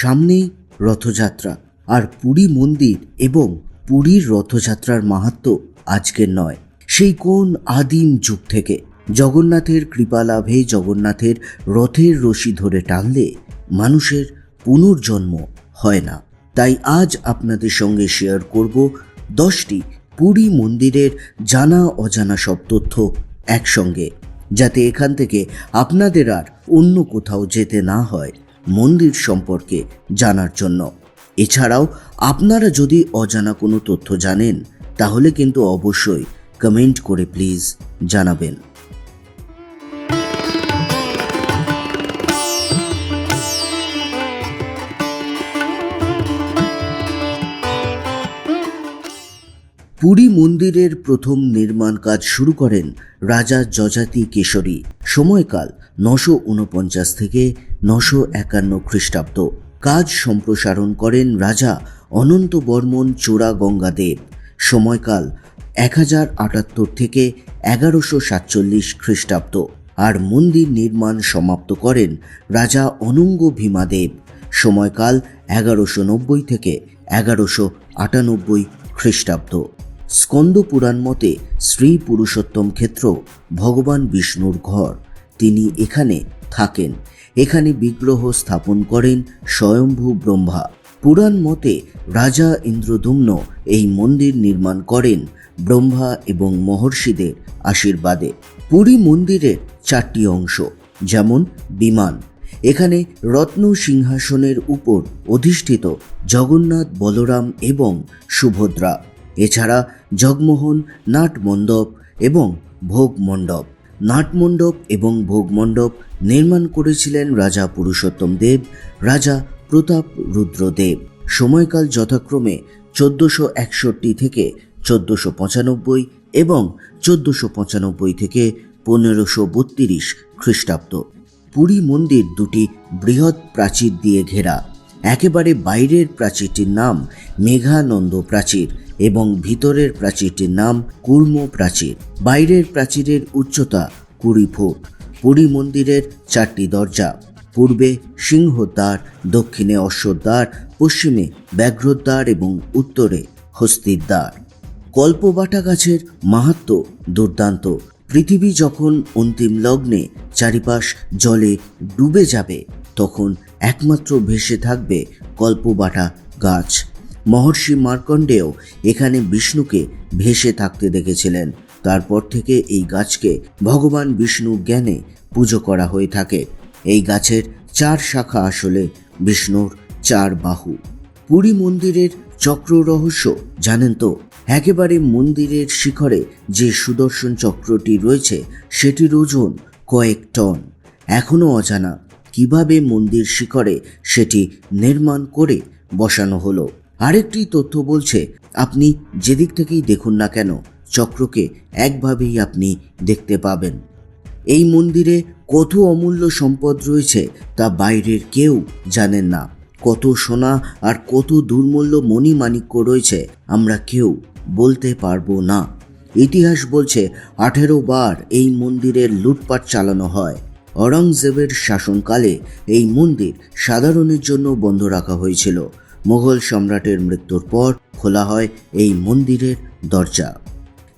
সামনেই রথযাত্রা আর পুরী মন্দির এবং পুরীর রথযাত্রার মাহাত্ম আজকের নয়। সেই কোন আদিম যুগ থেকে জগন্নাথের কৃপা লাভে জগন্নাথের রথের রশি ধরে টানলে মানুষের পুনর্জন্ম হয় না। তাই আজ আপনাদের সঙ্গে শেয়ার করব দশটি পুরী মন্দিরের জানা অজানা সব তথ্য একসঙ্গে, যাতে এখান থেকে আপনাদের আর অন্য কোথাও যেতে না হয়। মন্দির সম্পর্কে জানার জন্য। এছাড়াও, আপনারা যদি অজানা কোনো তথ্য জানেন, তাহলে কিন্তু অবশ্যই কমেন্ট করে প্লিজ জানাবেন। পুরী মন্দিরের প্রথম নির্মাণ কাজ শুরু করেন রাজা যজাতি কেশরী। সময়কাল নশো উনপঞ্চাশ থেকে নশো একান্ন খ্রিস্টাব্দ। কাজ সম্প্রসারণ করেন রাজা অনন্ত বর্মন চোরা গঙ্গাদেব সময়কাল এক হাজার আটাত্তর থেকে এগারোশো সাতচল্লিশ খ্রিস্টাব্দ। আর মন্দির নির্মাণ সমাপ্ত করেন রাজা অনঙ্গ ভীমাদেব সময়কাল এগারোশো নব্বই থেকে এগারোশো আটানব্বই খ্রিস্টাব্দ। স্কন্দ পুরাণ মতে শ্রী পুরুষোত্তম ক্ষেত্র ভগবান বিষ্ণুর ঘর। তিনি এখানে থাকেন। এখানে বিগ্রহ স্থাপন করেন স্বয়ম্ভু ব্রহ্মা। পুরাণ মতে রাজা ইন্দ্রদুম্ন এই মন্দির নির্মাণ করেন ব্রহ্মা এবং মহর্ষিদের আশীর্বাদে। পুরী মন্দিরের চারটি অংশ, যেমন বিমান। এখানে রত্ন সিংহাসনের উপর অধিষ্ঠিত জগন্নাথ বলরাম এবং সুভদ্রা। এছাড়া জগমোহন নাট মণ্ডপ এবং ভোগ মণ্ডপ নাটমণ্ডপ এবং ভোগমণ্ডপ নির্মাণ করেছিলেন রাজা পুরুষোত্তম দেব, রাজা প্রতাপ রুদ্রদেব। সময়কাল যথাক্রমে চোদ্দোশো একষট্টি থেকে চোদ্দোশো পঁচানব্বই এবং চোদ্দোশো পঁচানব্বই থেকে পনেরোশো বত্রিশ খ্রিস্টাব্দ। পুরী মন্দির দুটি বৃহৎ প্রাচীর দিয়ে ঘেরা। একেবারে বাইরের প্রাচীরটির নাম মেঘানন্দ প্রাচীর এবং ভিতরের প্রাচীরটির নাম কুর্ম প্রাচীর। বাইরের প্রাচীরের উচ্চতা কুড়ি ফুট। পুরী মন্দিরের চারটি দরজা। পূর্বে সিংহদ্বার, দক্ষিণে অশ্বদ্বার, পশ্চিমে ব্যাঘ্রদ্বার এবং উত্তরে হস্তির দ্বার কল্পবাটা গাছের মাহাত্ম দুর্দান্ত। পৃথিবী যখন অন্তিম লগ্নে চারিপাশ জলে ডুবে যাবে, তখন একমাত্র ভেসে থাকবে কল্পবাটা গাছ। মহর্ষি মার্কণ্ডেও এখানে বিষ্ণুকে ভেসে থাকতে দেখেছিলেন। তারপর থেকে এই গাছকে ভগবান বিষ্ণু জ্ঞানে পুজো করা হয়ে থাকে। এই গাছের চার শাখা আসলে বিষ্ণুর চার বাহু। পুরী মন্দিরের চক্র রহস্য, জানেন তো? একেবারে মন্দিরের শিখরে যে সুদর্শন চক্রটি রয়েছে, সেটির ওজন কয়েক টন। এখনও অজানা। কীভাবে মন্দির শিখরে সেটি নির্মাণ করে বসানো হলো। আরেকটি তথ্য বলছে, আপনি যেদিক থেকেই দেখুন না কেন, চক্রকে একভাবেই আপনি দেখতে পাবেন। এই মন্দিরে কত অমূল্য সম্পদ রয়েছে তা বাইরের কেউ জানেন না। কত সোনা আর কত দুর্মূল্য মণিমাণিক্য রয়েছে আমরা কেউ বলতে পারব না। ইতিহাস বলছে, আঠেরো বার এই মন্দিরের লুটপাট চালানো হয়। অরঙ্গজেবের শাসনকালে এই মন্দির সাধারণের জন্য বন্ধ রাখা হয়েছিল। মোগল সম্রাটের মৃত্যুর পর খোলা হয় এই মন্দিরের দরজা।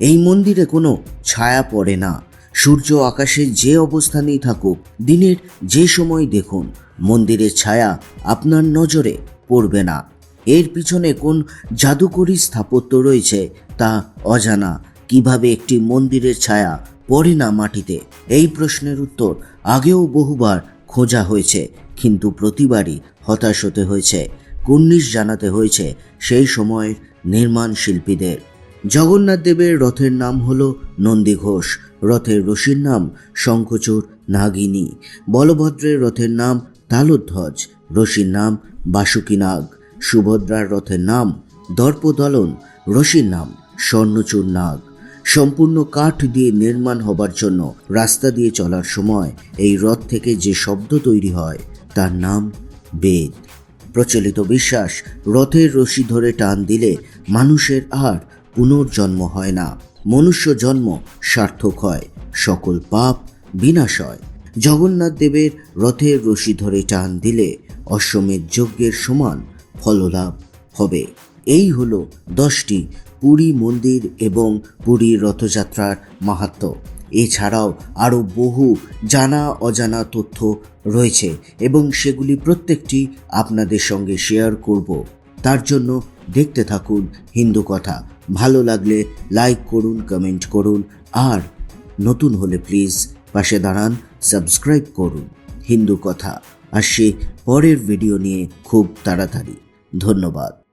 এই মন্দিরে কোনো ছায়া পড়ে না। সূর্য আকাশে যে অবস্থানেই থাকুক, দিনের যে সময় দেখুন, মন্দিরের ছায়া আপনার নজরে পড়বে না। এর পিছনে কোন জাদুকরী স্থাপত্য রয়েছে তা অজানা। কীভাবে একটি মন্দিরের ছায়া পড়ে না মাটিতে। এই প্রশ্নের উত্তর আগেও বহুবার খোঁজা হয়েছে, কিন্তু প্রতিবারই হতাশ হতে হয়েছে, কুর্নিশ জানাতে হয়েছে সেই সময়ের নির্মাণ শিল্পীদের। জগন্নাথ দেবের রথের নাম হল নন্দী ঘোষ, রথের রশির নাম শঙ্খচূড় নাগিনী, বলভদ্রের রথের নাম তালুধ্বজ, রশির নাম বাসুকীনাগ সুভদ্রার রথের নাম দর্পদলন রশির নাম স্বর্ণচূড় নাগ। সম্পূর্ণ কাঠ দিয়ে নির্মাণ হবার জন্য রাস্তা দিয়ে চলার সময় এই রথ থেকে যে শব্দ তৈরি হয়, তার নাম বেদ। প্রচলিত বিশ্বাস রথের রশি ধরে টান দিলে মানুষের আর পুনর্জন্ম হয় না। মনুষ্য জন্ম সার্থক হয়, সকল পাপ বিনাশ হয়। জগন্নাথ দেবের রথের রশি ধরে টান দিলে অশ্বমেধ যজ্ঞের সমান ফললাভ হবে। এই হলো দশটি পুরী মন্দির এবং পুরী রথযাত্রার মাহাত্ম্য এছাড়াও আরও বহু জানা অজানা তথ্য রয়েছে এবং সেগুলি প্রত্যেকটি আপনাদের সঙ্গে শেয়ার করব। তার জন্য দেখতে থাকুন হিন্দু কথা। ভালো লাগলে লাইক করুন, কমেন্ট করুন, আর নতুন হলে প্লিজ পাশে দাঁড়ান, সাবস্ক্রাইব করুন হিন্দু কথা। আসছে পরের ভিডিও নিয়ে খুব তাড়াতাড়ি। ধন্যবাদ।